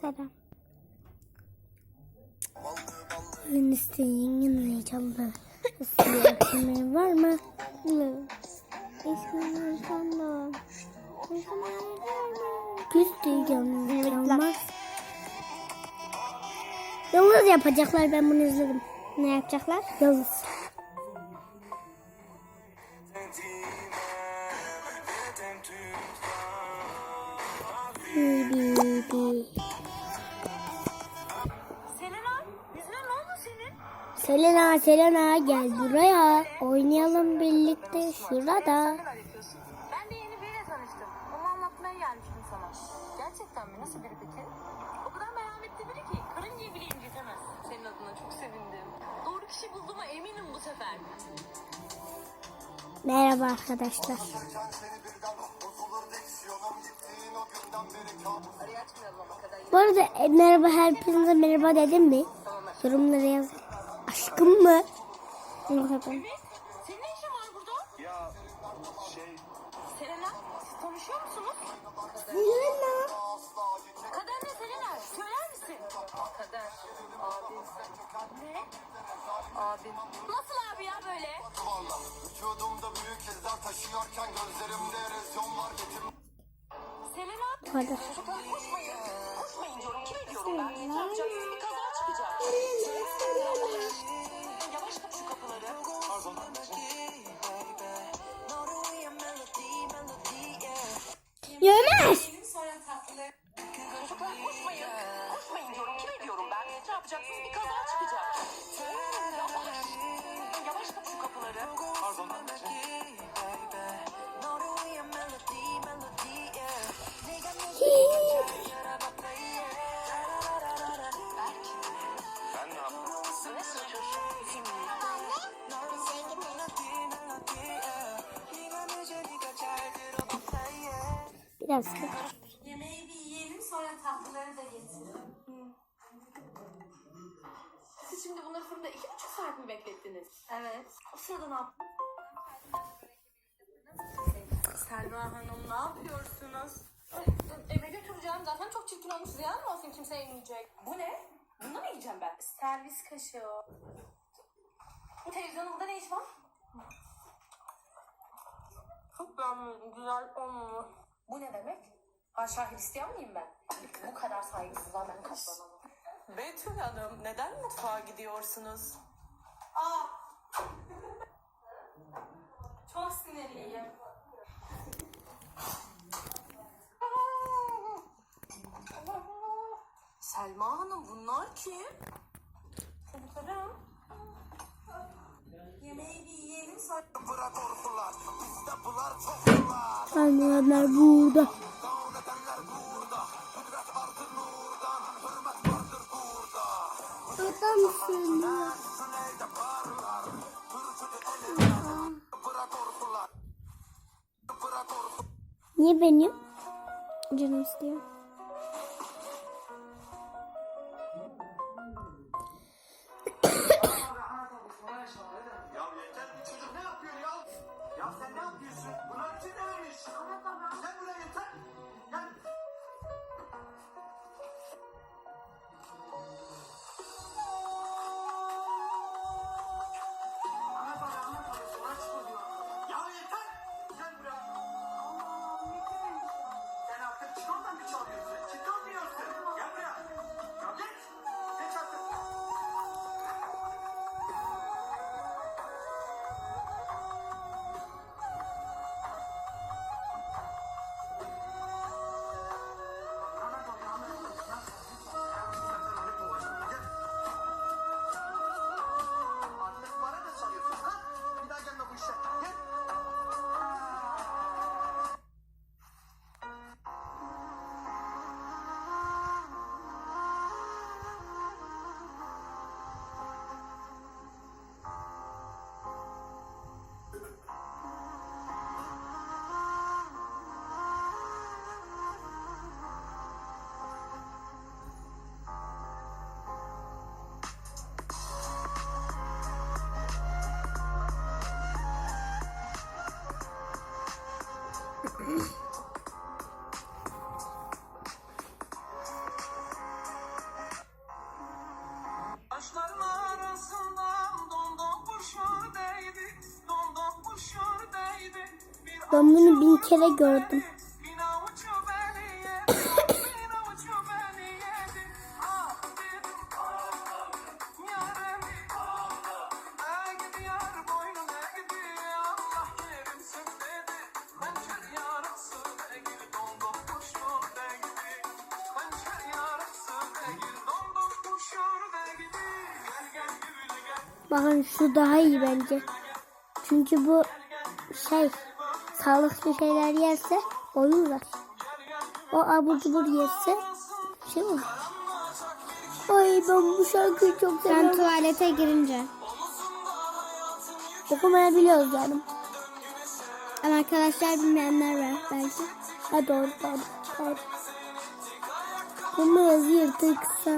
Selam. Ben isteyen heyecanlı. İsteyen var mı? İsteyen sandal. Küstü yalnız olmaz. Yalnız yapacaklar ben bunu izledim. Ne yapacaklar? Yalnız. Bi Selena Selena gel buraya. Oynayalım birlikte şurada. Ben de yeni biriyle tanıştım. Onu anlatmaya gelmiştim sana. Gerçekten mi? Nasıl biri peki? O kadar merhametli biri ki karıncayı bile incitemez. Senin adına çok sevindim. Doğru kişi bulduğuma eminim bu sefer. Merhaba arkadaşlar. Bu arada e, merhaba hepinize merhaba dedim mi? Yorumlara yaz. Aşkım mı? Merhaba. Senin ne işin var burada? Ya şey Selena, siz tanışıyor musunuz? Selena. Kader ne Selena? Söyler misin? Kader, abim. Ne? Abim. Nasıl abi ya böyle? Vücudumda büyük izler taşıyorken gözlerimde erozyonlar getir Selena. Hadi. Çocuklar koşmayın. Koşmayın diyorum. Kime diyorum ben? Ne yapacaksınız? Bir kaza çıkacak. Yemez. Biraz. Yemeği bir yiyelim sonra tatlıları da getirelim. Siz şimdi bunları fırında iki buçuk saat mi beklettiniz? Evet. O sırada ne yaptınız? Selma Hanım ne yapıyorsunuz? Eve götüreceğim. Zaten çok çirkin olmuş. Ziyan mı olsun kimse yemeyecek. Bu ne? Bunu mu yiyeceğim ben? Servis kaşığı o. Bu televizyonun burada ne iş var? Çok beğenmedim. Güzel olmamış. Bu ne demek? Haşa Hristiyan mıyım ben? Bu kadar saygısızlığa ben katlanamam. Betül Hanım neden mutfağa gidiyorsunuz? Aa! Çok sinirliyim. Selma Hanım bunlar kim? Çocuklarım. Anneler burada. Adamsın ya. Niye benim? Canım istiyor. Ya sen ne yapıyorsun? Bunlar kim vermiş? Gel buraya yeter. Gel. Değil. Gel gel gül gel. Bakın şu daha iyi bence. Çünkü bu şey sağlıklı şeyler yerse oyurlar. O abur cubur yerse şey olur. Ay ben bu şarkıyı çok seviyorum. Ben tuvalete girince. Okumayabiliyoruz yani. Ama arkadaşlar bilmeyenler var belki. Ha doğru doğru. doğru. Bunu yazıyor kısa.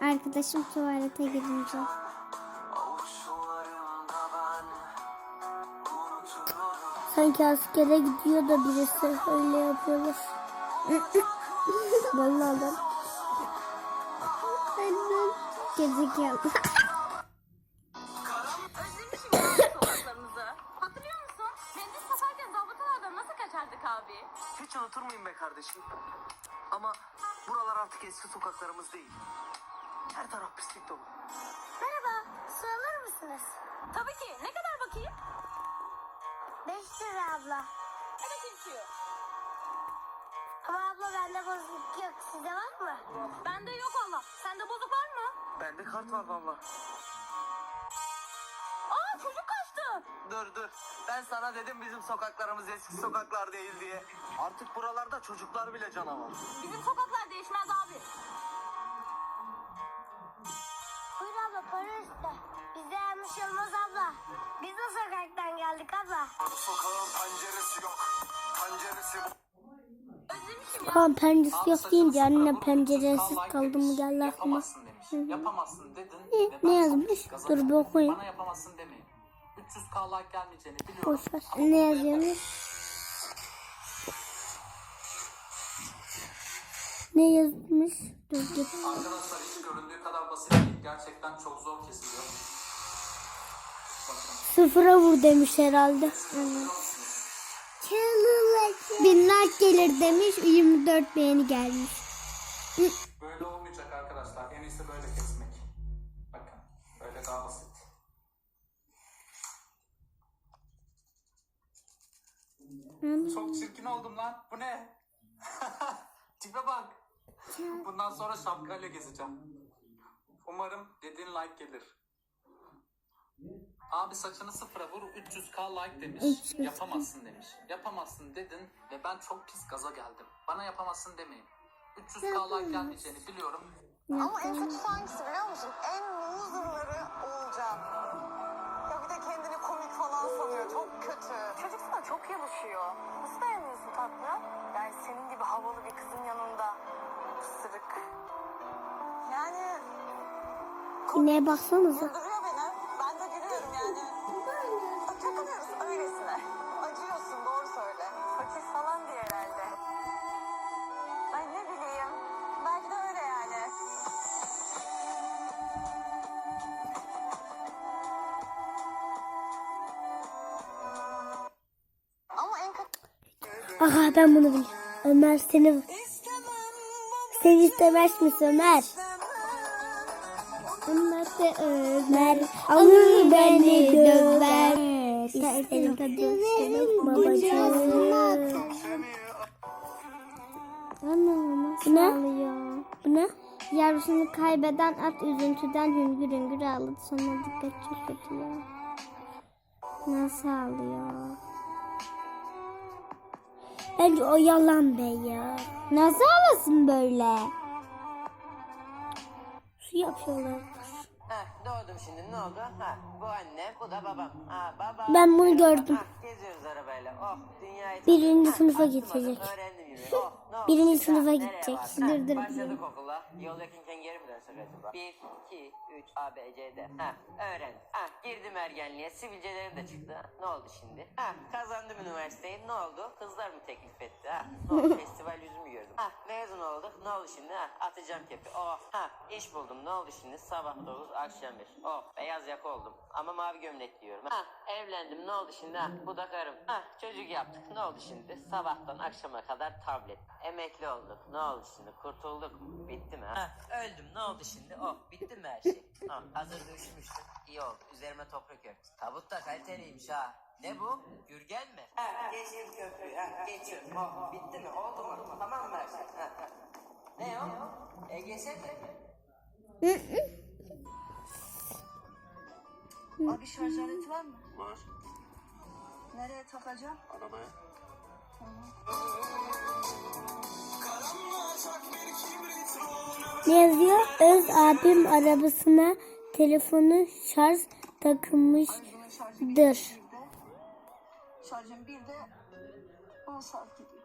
Arkadaşım tuvalete girince. Sanki askere gidiyor da birisi öyle yapıyorlar. Vallahi ben. Gerizekalı. Özlemişim ya sokaklarımızı. Hatırlıyor musun? Mendil satarken zabıtalardan nasıl kaçardık abi? Hiç unutur muyum be kardeşim? Ama buralar artık eski sokaklarımız değil. Her taraf pislik dolu. Merhaba, su alır mısınız? Tabii ki. Ne kadar bakayım? 5 lira abla. Evet ilçiyor. Ama abla bende bozuk yok. Sizde var mı? Bende yok valla. Sende bozuk var mı? Bende kart var valla. Aa çocuk kaçtı. Dur dur. Ben sana dedim bizim sokaklarımız eski sokaklar değil diye. Artık buralarda çocuklar bile canavar. Bizim sokaklar değişmez abi. Buyur abla para iste. Yanlış olmaz abla. Biz de sokaktan geldik abla. Bu sokağın penceresi yok. Penceresi. Kan penceresi yok deyince anne penceresiz üç yüz kaldı mı geldi aklıma. Yapamazsın dedin. Ne- ne yazmış? Dur bir okuyayım. Bana yapamazsın demeyin. 300k like gelmeyeceğini biliyorum. Boş ver. Ne yazıyormuş? Ne yazmış? Dur dur. Arkadaşlar hiç göründüğü kadar basit değil. Gerçekten çok zor kesiliyor. Sıfıra vur demiş herhalde. Bin like gelir demiş 24 beğeni gelmiş. Böyle olmayacak arkadaşlar. En iyisi böyle kesmek. Bakın. Böyle daha basit. Çok çirkin oldum lan. Bu ne? Tipe bak. Bundan sonra şapkayla gezeceğim. Umarım dediğin like gelir. Abi saçını sıfıra vur 300k like demiş. 300K. Yapamazsın demiş. Yapamazsın dedin ve ben çok pis gaza geldim. Bana yapamazsın demeyin. 300k like gelmeyeceğini biliyorum. Ama en kötüsü hangisi biliyor musun? En loserları Oğulcan. Ya bir de kendini komik falan sanıyor. Çok kötü. Çocuk sana çok yalışıyor. Nasıl dayanıyorsun tatlı? Yani senin gibi havalı bir kızın yanında. Sırık. Yani İneğe baksanıza. Aha ben bunu biliyorum. Ömer seni sen istemez misin Ömer? Ömer de Ömer alır beni döver. İsterim İsterim babacığım. Anam nasıl Bu ne? ağlıyor? Bu ne? Yavrusunu kaybeden at üzüntüden hüngür hüngür ağladı. Sonra dikkat çok ediyor. Nasıl ağlıyor? Bence o yalan be ya. Nasıl ağlasın böyle? Su yapıyorlar. Doğdum şimdi ne oldu? Ha, bu anne, bu da babam. Ha, baba. Ben bunu gördüm. Ha, geziyoruz arabayla. Oh, dünyayı Birinci sınıfa gidecek. Öğrendim yürümeyi. Oh, oldu? Birinci sınıfa gidecek. Dur, dur. Başladık okula. Yol yakınken geri mi dönsek acaba? 1, 2, 3, A, B, C, D. Ha, öğrendim. Ha, girdim ergenliğe. Sivilcelerim de çıktı. Ne oldu şimdi? Ha, kazandım üniversiteyi. Ne oldu? Kızlar mı teklif etti? Ha, ne oldu? Festival yüzümü gördüm. Ha, mezun olduk. Ne oldu şimdi? Ha, atacağım kepi. Oh, ha, iş buldum. Ne oldu şimdi? Sabah 9, akşam güzelmiş. Oh beyaz yaka oldum. Ama mavi gömlek giyiyorum. Ha evlendim ne oldu şimdi ha? Bu da karım. Ha çocuk yaptık ne oldu şimdi? Sabahtan akşama kadar tablet. Emekli olduk. Ne oldu şimdi? Kurtulduk mu? Bitti mi? Ha öldüm ne oldu şimdi? Oh bitti mi her şey? Ha hazır üşümüştüm. İyi oldu. Üzerime toprak örtü. Tabut da kaliteliymiş ha. Ne bu? Gürgen mi? Ha geçeyim köprüyü. Ha geçiyorum. Oh bitti mi? Oldu mu? Tamam mı her şey? Ha, ha. Ne o? EGS mi? Abi şarj aleti var mı? Var. Nereye takacağım? Arabaya. Ne yazıyor? Öz abim arabasına telefonu şarj takılmıştır. Şarjım bir de 10 saat gidiyor.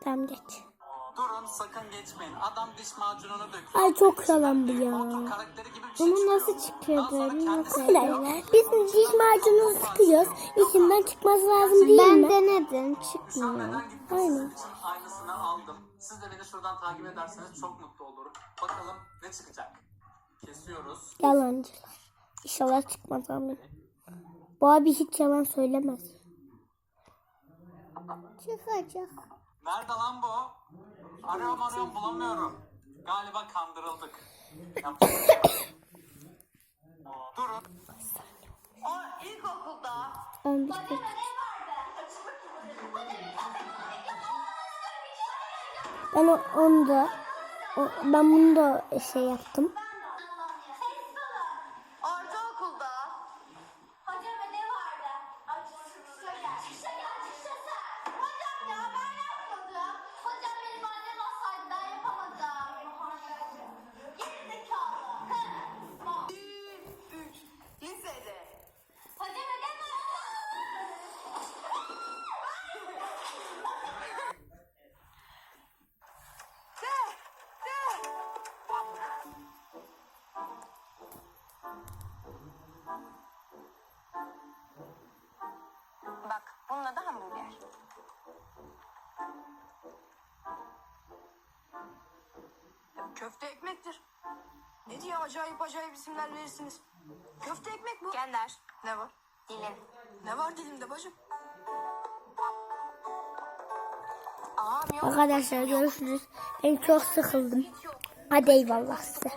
Tamam geç. Durun sakın geçmeyin. Adam diş macununu döküyor. Ay çok yalan bu ya. Şey Bunu nasıl çıkıyor böyle? Nasıl yapıyorlar? Biz diş macunu sıkıyoruz. İçinden çıkması lazım değil Ben mi? denedim Şu an çıkmıyor. Aynen. aynısını aldım. Siz de beni şuradan takip ederseniz çok mutlu olurum. Bakalım ne çıkacak. Kesiyoruz. Yalancılar. İnşallah çıkmaz amin. Bu abi hiç yalan söylemez. Çıkacak. Nerede lan bu? Arıyorum arıyorum bulamıyorum. Galiba kandırıldık. Durun. O ilkokulda 11 Ben o, onu da o, ben bunu da şey yaptım. Köfte ekmektir. Ne diye acayip acayip isimler verirsiniz. Köfte ekmek bu. Gender. Ne var? Dilim. Ne var dilimde bacım? Arkadaşlar görüşürüz. Ben çok sıkıldım. Hadi eyvallah size.